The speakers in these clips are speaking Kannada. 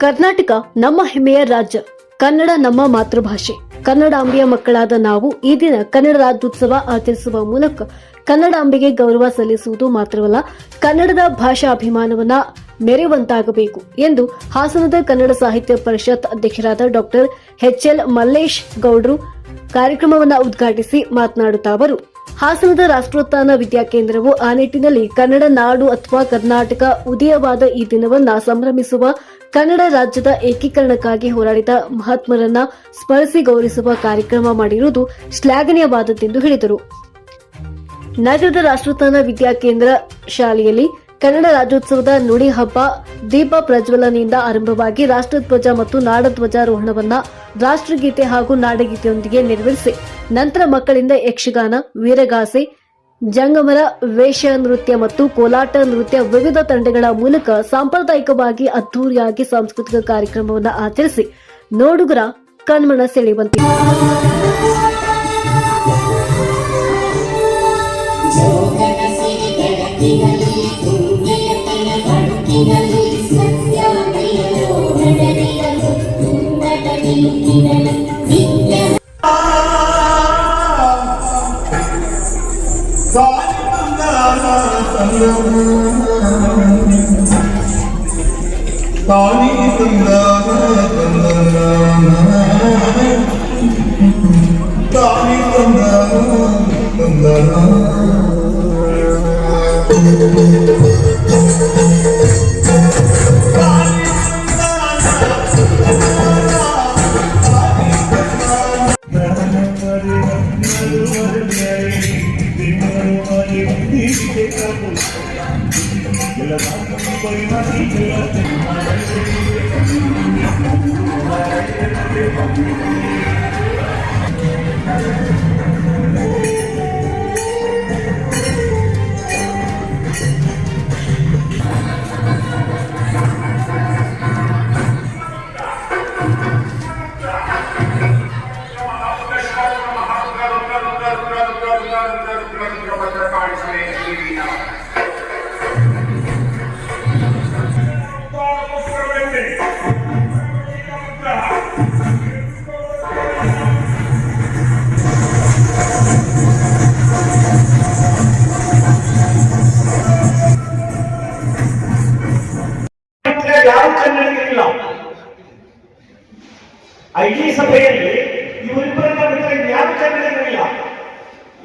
ಕರ್ನಾಟಕ ನಮ್ಮ ಹೆಮ್ಮೆಯ ರಾಜ್ಯ. ಕನ್ನಡ ನಮ್ಮ ಮಾತೃಭಾಷೆ. ಕನ್ನಡಾಂಬೆಯ ಮಕ್ಕಳಾದ ನಾವು ಈ ದಿನ ಕನ್ನಡ ರಾಜ್ಯೋತ್ಸವ ಆಚರಿಸುವ ಮೂಲಕ ಕನ್ನಡಾಂಬೆಗೆ ಗೌರವ ಸಲ್ಲಿಸುವುದು ಮಾತ್ರವಲ್ಲ, ಕನ್ನಡದ ಭಾಷಾ ಅಭಿಮಾನವನ್ನ ಮೆರೆಯುವಂತಾಗಬೇಕು ಎಂದು ಹಾಸನದ ಕನ್ನಡ ಸಾಹಿತ್ಯ ಪರಿಷತ್ ಅಧ್ಯಕ್ಷರಾದ ಡಾಕ್ಟರ್ ಎಚ್ ಎಲ್ ಮಲ್ಲೇಶ್ ಗೌಡ್ರು ಕಾರ್ಯಕ್ರಮವನ್ನು ಉದ್ಘಾಟಿಸಿ ಮಾತನಾಡುತ್ತಾ ಅವರು. ಹಾಸನದ ರಾಷ್ಟ್ರೋತ್ಥಾನ ವಿದ್ಯಾಕೇಂದ್ರವು ಆ ನಿಟ್ಟಿನಲ್ಲಿ ಕನ್ನಡ ನಾಡು ಅಥವಾ ಕರ್ನಾಟಕ ಉದಯವಾದ ಈ ದಿನವನ್ನ ಸಂಭ್ರಮಿಸುವ ಕನ್ನಡ ರಾಜ್ಯದ ಏಕೀಕರಣಕ್ಕಾಗಿ ಹೋರಾಡಿದ ಮಹಾತ್ಮರನ್ನ ಸ್ಮರಿಸಿ ಗೌರವಿಸುವ ಕಾರ್ಯಕ್ರಮ ಮಾಡಿರುವುದು ಶ್ಲಾಘನೀಯವಾದದ್ದೆಂದು ಹೇಳಿದರು. ನಗರದ ರಾಷ್ಟ್ರೋತ್ಥಾನ ವಿದ್ಯಾಕೇಂದ್ರ ಶಾಲೆಯಲ್ಲಿ ಕನ್ನಡ ರಾಜ್ಯೋತ್ಸವದ ನುಡಿ ಹಬ್ಬ ದೀಪ ಪ್ರಜ್ವಲನೆಯಿಂದ ಆರಂಭವಾಗಿ ರಾಷ್ಟ್ರಧ್ವಜ ಮತ್ತು ನಾಡಧ್ವಜಾರೋಹಣವನ್ನ ರಾಷ್ಟ್ರಗೀತೆ ಹಾಗೂ ನಾಡಗೀತೆಯೊಂದಿಗೆ ನೆರವೇರಿಸಿ, ನಂತರ ಮಕ್ಕಳಿಂದ ಯಕ್ಷಗಾನ, ವೀರಗಾಸೆ, ಜಂಗಮರ, ವೇಷ ನೃತ್ಯ ಮತ್ತು ಕೋಲಾಟ ನೃತ್ಯ ವಿವಿಧ ತಂಡಗಳ ಮೂಲಕ ಸಾಂಪ್ರದಾಯಿಕವಾಗಿ ಅದ್ದೂರಿಯಾಗಿ ಸಾಂಸ್ಕೃತಿಕ ಕಾರ್ಯಕ್ರಮವನ್ನು ಆಚರಿಸಿ, ನೋಡುಗರ ಕಣ್ಮನ ಸೆಳೆಯುವಂತೆ Tony Sundar Sundar ಯಾವ ಇವರಿಬ್ಬರನ್ನ ಬಿಟ್ಟರೆ ಯಾವ ಕನ್ನಡಿಗರಿಲ್ಲ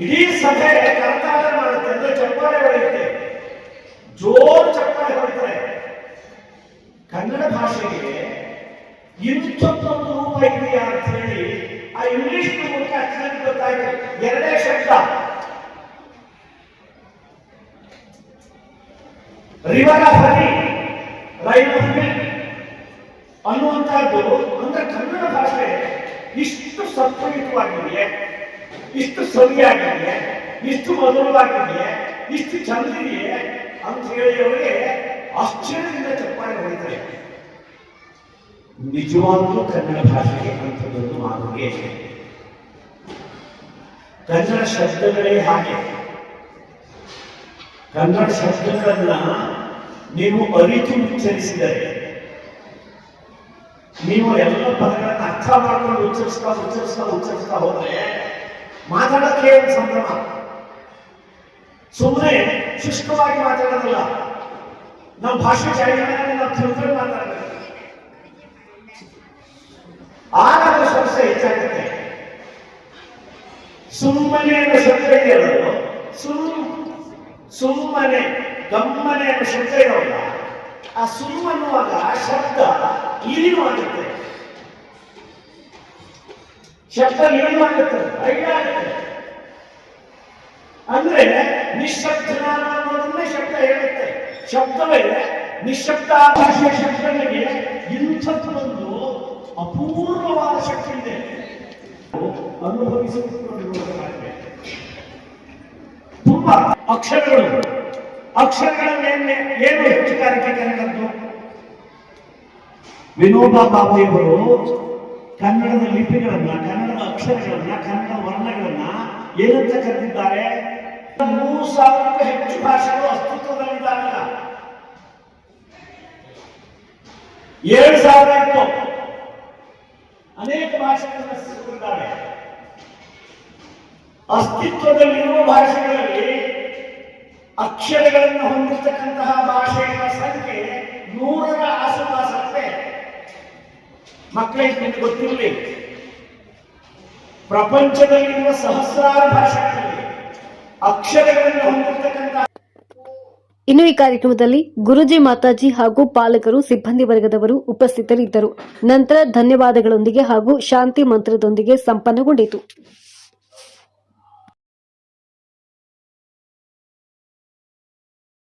ಇಡೀ ಸಭೆ ಕರತಾಳ ಮಾಡುತ್ತೆ, ಅಂದ್ರೆ ಚಪ್ಪಾಳೆ ಹೊಡೆಯುತ್ತೆ. ಜೋರು ಚಪ್ಪಾಳೆ ಹೊಡಿತಾರೆ. ಕನ್ನಡ ಭಾಷೆಗೆ ಇಂಥದ್ದೊಂದು ರೂಪ ಇದೆಯಾ ಅಂತ ಹೇಳಿ ಆ ಇಂಗ್ಲಿಷ್ ಮೂಲಕ ಅಕ್ಷರಕ್ಕೆ ಗೊತ್ತಾಯ್ತು ಎರಡೇ ಶಬ್ದ. ರಿವರ್ ಆಫ್ ಹನಿ ರೈಟ್ ಅನ್ನುವಂತಹದ್ದು ಅಂದ್ರೆ ಕನ್ನಡ ಭಾಷೆ ಇಷ್ಟು ಸತ್ವಯುತವಾಗಿದೆಯೇ ಇಷ್ಟು ಸರಿಯಾಗಿದೆಯೇ ಇಷ್ಟು ಮಧುರವಾಗಿದೆಯೇ ಇಷ್ಟು ಚಂದಿದೆಯೇ ಅಂತ ಹೇಳಿ ಅವರಿಗೆ ಆಶ್ಚರ್ಯದಿಂದ ಚಪ್ಪಾಳೆ ಹೊಡಿತಾರೆ. ನಿಜವಾಗ್ಲೂ ಕನ್ನಡ ಭಾಷೆಗೆ ಅಂಥದ್ದೊಂದು ಮಾತುಗೆ ಕನ್ನಡ ಶಬ್ದಗಳೇ ಹಾಗೆ. ಕನ್ನಡ ಶಬ್ದಗಳನ್ನ ನೀವು ಅರಿತು ಉಚ್ಚರಿಸಿದರೆ ನೀವು ಎಲ್ಲ ಪದಗಳನ್ನ ಅರ್ಥ ಮಾಡ್ಕೊಂಡು ಉಚ್ಚರಿಸ್ತಾ ಉಚ್ಚರಿಸ್ತಾ ಉಚ್ಚರಿಸ್ತಾ ಹೋದ್ರೆ ಮಾತಾಡೋಕೆ ಏನು ಸಂಭ್ರಮ. ಸುಮ್ಮನೆ ಶುಷ್ಕವಾಗಿ ಮಾತಾಡೋದಿಲ್ಲ. ನಾವು ಭಾಷೆ ಜಾರಿಗಳನ್ನು ನಾವು ತಿಳ್ಕೊಂಡು ಮಾತಾಡಬೇಕು ಆಗ ಅದರ ಸ್ಪರ್ಶ ಹೆಚ್ಚಾಗುತ್ತೆ ಸುಮ್ಮನೆ ಅನ್ನೋ ಶಬ್ದ ಇದೆಯಲ್ಲ ಸುಮ್, ಸುಮ್ಮನೆ, ಗಮ್ಮನೆ ಅನ್ನೋ ಶಬ್ದ ಇರೋಲ್ಲ ಆ ಸುಮ್ಮನ್ನುವಾಗ ಶಬ್ದ ಇಳಿನು ಆಗುತ್ತೆ ಶಬ್ದ ಇಳಿನು ಆಗುತ್ತೆ ಐಡಿಯಾ ಆಗುತ್ತೆ ಅಂದ್ರೆ ನಿಶಬ್ದ ಅನ್ನೋದನ್ನೇ ಶಬ್ದ ಹೇಳುತ್ತೆ. ಶಬ್ದವೇ ನಿಶಬ್ದ ಭಾಷೆಯ ಶಬ್ದಗಳಿಗೆ ಇಂಥದ್ದೊಂದು ಅಪೂರ್ವವಾದ ಶಕ್ತಿ ಇದೆ. ಅನುಭವಿಸಿಕೊಳ್ಳುವುದಕ್ಕೆ ತುಂಬಾ ಅಕ್ಷರಗಳು. ಅಕ್ಷರಗಳ ಮೇಲೆ ಏನು ಹೆಚ್ಚುಗಾರಿಕೆ ಕನ್ನಡದ್ದು ವಿನೋಬಾ ಭಾವೆಯವರು ಕನ್ನಡದ ಲಿಪಿಗಳನ್ನ, ಕನ್ನಡದ ಅಕ್ಷರಗಳನ್ನ, ಕನ್ನಡ ವರ್ಣಗಳನ್ನ ಏನಂತ ಕರೆದಿದ್ದಾರೆ? ಮೂರು ಸಾವಿರಕ್ಕೂ ಹೆಚ್ಚು ಭಾಷೆಗಳು ಅಸ್ತಿತ್ವದಲ್ಲಿದ್ದಾರಲ್ಲ. ಏಳು ಸಾವಿರ ಇತ್ತು ಅನೇಕ ಭಾಷೆಗಳನ್ನ ಸೃಷ್ಟಿಸಿದ್ದಾರೆ ಅಸ್ತಿತ್ವದಲ್ಲಿರುವ ಭಾಷೆಗಳಲ್ಲಿ ಅಕ್ಷರಗಳನ್ನು ಹೊಂದಿರತಕ್ಕಂತಹ ಭಾಷೆಗಳ ಸಂಖ್ಯೆ ನೂರರ ಆಸುಪಾಸು. ಮಕ್ಕಳಿಗೆ ನಿಮಗೆ ಗೊತ್ತಿರಲಿ. ಪ್ರಪಂಚದಲ್ಲಿರುವ ಸಹಸ್ರಾರು ಭಾಷೆಗಳಲ್ಲಿ ಅಕ್ಷರಗಳನ್ನು ಹೊಂದಿರತಕ್ಕಂತಹ ಇನ್ನು ಈ ಕಾರ್ಯಕ್ರಮದಲ್ಲಿ ಗುರುಜಿ ಮಾತಾಜಿ ಹಾಗೂ ಪಾಲಕರು, ಸಿಬ್ಬಂದಿ ವರ್ಗದವರು ಉಪಸ್ಥಿತರಿದ್ದರು. ನಂತರ ಧನ್ಯವಾದಗಳೊಂದಿಗೆ ಹಾಗೂ ಶಾಂತಿ ಮಂತ್ರದೊಂದಿಗೆ ಸಂಪನ್ನಗೊಂಡಿತು.